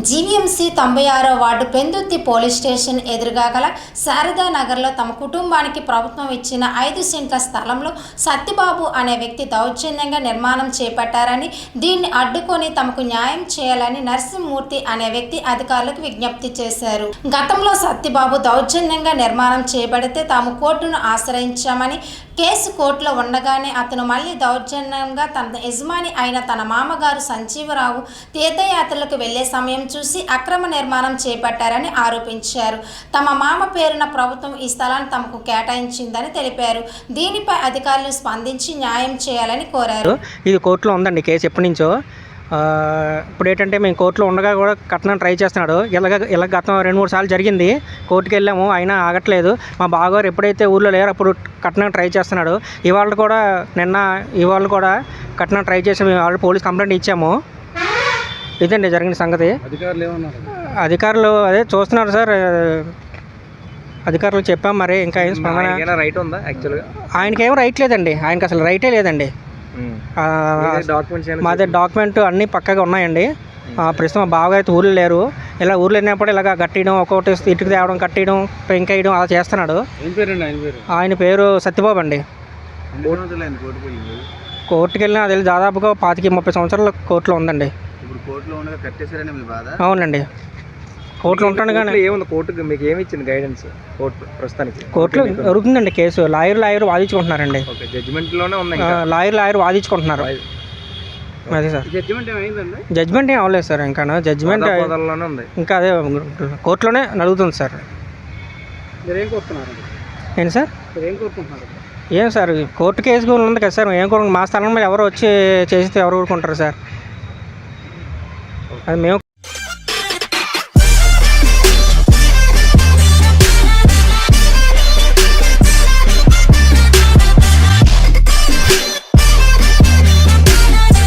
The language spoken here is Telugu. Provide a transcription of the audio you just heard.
GVMC తొంభై ఆరో వార్డు పెందుత్తి పోలీస్ స్టేషన్ ఎదురుగా గల శారదా నగర్లో తమ కుటుంబానికి ప్రభుత్వం ఇచ్చిన ఐదు సెంట్ల స్థలంలో సత్యబాబు అనే వ్యక్తి దౌర్జన్యంగా నిర్మాణం చేపట్టారని దీన్ని అడ్డుకొని తమకు న్యాయం చేయాలని నరసింహమూర్తి అనే వ్యక్తి అధికారులకు విజ్ఞప్తి చేశారు. గతంలో సత్యబాబు దౌర్జన్యంగా నిర్మాణం చేపడితే తాము కోర్టును ఆశ్రయించామని కేసు కోర్టులో ఉండగానే అతను మళ్ళీ దౌర్జన్యంగా తన యజమాని అయిన తన మామగారు సంజీవరావు తీర్థయాత్రలకు వెళ్ళే సమయం చూసి అక్రమ నిర్మాణం చేపట్టారని ఆరోపించారు. తమ మామ పేరున ప్రభుత్వం ఈ స్థలాన్ని తమకు కేటాయించిందని తెలిపారు. దీనిపై అధికారులు స్పందించి న్యాయం చేయాలని కోరారు. ఇది కోర్టులో ఉందండి కేసు ఎప్పటి నుంచో. ఇప్పుడు ఏంటంటే మేము కోర్టులో ఉండగా కూడా కట్నం ట్రై చేస్తున్నాడు. ఇలాగ ఇలా గతం రెండు మూడు సార్లు జరిగింది. కోర్టుకి వెళ్ళాము అయినా ఆగట్లేదు. మా బావగారు ఎప్పుడైతే ఊర్లో లేరు అప్పుడు కట్నం ట్రై చేస్తున్నాడు. ఇవాళ కూడా నిన్న ఇవాళ కూడా కట్నం ట్రై చేసి మేము ఆల్రెడీ పోలీస్ కంప్లైంట్ ఇచ్చాము. ఇదండి జరిగిన సంగతి. అధికారులు ఏమన్నారు? అధికారులు అదే చూస్తున్నారు సార్ అధికారులు చెప్పాం మరి ఇంకా ఏం స్పందన? రైట్ ఉందా యాక్చువల్గా ఆయనకేం రైట్ లేదండి ఆయనకి అసలు రైటే లేదండి. మాది డాక్యుమెంట్ అన్నీ పక్కగా ఉన్నాయండి. ఆ, ప్రస్తుతం బావగారు అయితే ఊర్లో లేరు. ఇలా ఊర్లో వెళ్ళినప్పుడు ఇలాగ కట్టేయడం ఒక్కొక్కటి ఇటుకు తేవడం కట్టేయడం పెంకేయడం అలా చేస్తున్నాడు. ఏం ఆయన పేరు? సత్యబాబు అండి. కోర్టుకు వెళ్ళిన అది దాదాపుగా పాతికి ముప్పై సంవత్సరాల కోర్టులో ఉందండి. కోర్టులో ఉండగా కట్టేశారని మీ బాధ? అవునండి. కోర్టులో ఉంటాను కానీ ఏముంది? కోర్టుకి మీకు ఏమి ఇచ్చింది గైడెన్స్ కోర్టు ప్రస్తుతానికి? కోర్టులో జరుగుతుందండి కేసు. లాయర్ లాయర్ వాదించుకుంటున్నారండి. ఓకే జడ్జిమెంట్లోనే ఉంది లాయర్ లాయర్ వాదించుకుంటున్నారు. అదే సార్. జడ్జిమెంట్ ఏమైందండి జడ్జ్మెంట్ ఏం అవ్వలేదు సార్ ఇంకా. జడ్జ్మెంట్ ఉంది. ఇంకా అదే కోర్టులోనే నడుగుతుంది సార్. మీరు కోరుతున్నారు ఏంటి సార్? ఏం కోరుకుంటున్నారు? ఏం సార్? కోర్టు కేసు ఉంది కదా సార్. ఏం కూడా మా స్థలం మీద ఎవరు వచ్చి చేస్తే ఎవరు ఊరుకుంటారు సార్? అది మేము